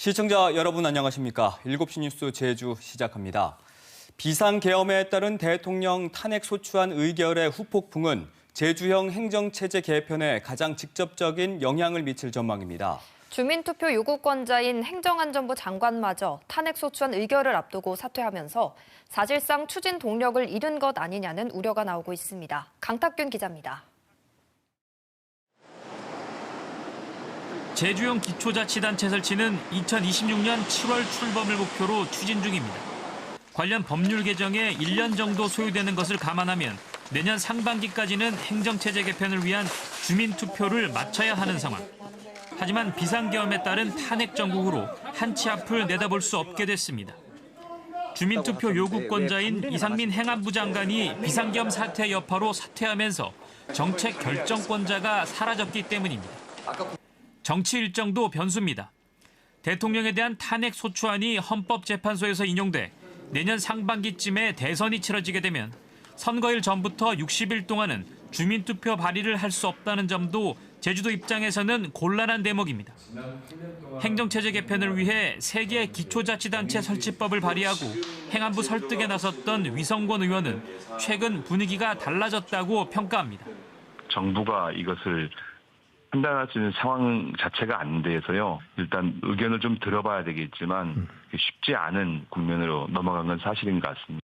시청자 여러분 안녕하십니까? 7시 뉴스 제주 시작합니다. 비상계엄에 따른 대통령 탄핵 소추안 의결의 후폭풍은 제주형 행정체제 개편에 가장 직접적인 영향을 미칠 전망입니다. 주민투표 요구권자인 행정안전부 장관마저 탄핵소추안 의결을 앞두고 사퇴하면서 사실상 추진 동력을 잃은 것 아니냐는 우려가 나오고 있습니다. 강탁균 기자입니다. 제주형 기초자치단체 설치는 2026년 7월 출범을 목표로 추진 중입니다. 관련 법률 개정에 1년 정도 소요되는 것을 감안하면 내년 상반기까지는 행정체제 개편을 위한 주민투표를 마쳐야 하는 상황. 하지만 비상계엄에 따른 탄핵 정국으로 한치 앞을 내다볼 수 없게 됐습니다. 주민투표 요구권자인 이상민 행안부 장관이 비상계엄 사태 여파로 사퇴하면서 정책 결정권자가 사라졌기 때문입니다. 정치 일정도 변수입니다. 대통령에 대한 탄핵 소추안이 헌법재판소에서 인용돼 내년 상반기쯤에 대선이 치러지게 되면 선거일 전부터 60일 동안은 주민투표 발의를 할 수 없다는 점도 제주도 입장에서는 곤란한 대목입니다. 행정체제 개편을 위해 세계 기초자치단체 설치법을 발의하고 행안부 설득에 나섰던 위성권 의원은 최근 분위기가 달라졌다고 평가합니다. 정부가 이것을 판단할 수 있는 상황 자체가 안 돼서요. 일단 의견을 좀 들어봐야 되겠지만 쉽지 않은 국면으로 넘어간 건 사실인 것 같습니다.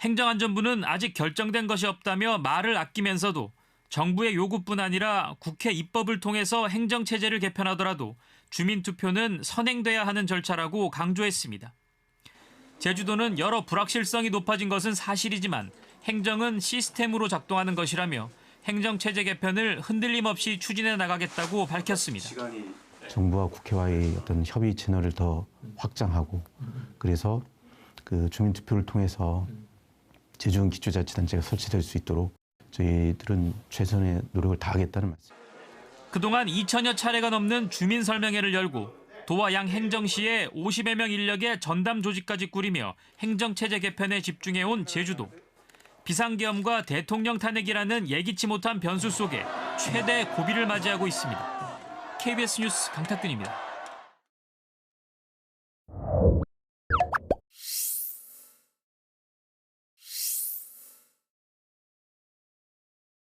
행정안전부는 아직 결정된 것이 없다며 말을 아끼면서도 정부의 요구뿐 아니라 국회 입법을 통해서 행정체제를 개편하더라도 주민투표는 선행돼야 하는 절차라고 강조했습니다. 제주도는 여러 불확실성이 높아진 것은 사실이지만 행정은 시스템으로 작동하는 것이라며 행정체제 개편을 흔들림 없이 추진해 나가겠다고 밝혔습니다. 정부와 국회와의 어떤 협의 채널을 더 확장하고 그래서 그 주민투표를 통해서 제주형 기초자치단체가 설치될 수 있도록 저희들은 최선의 노력을 다하겠다는 말씀. 그동안 2천여 차례가 넘는 주민 설명회를 열고 도와 양 행정시에 50여 명 인력의 전담 조직까지 꾸리며 행정체제 개편에 집중해온 제주도. 비상계엄과 대통령 탄핵이라는 예기치 못한 변수 속에 최대 고비를 맞이하고 있습니다. KBS 뉴스 강탁균입니다.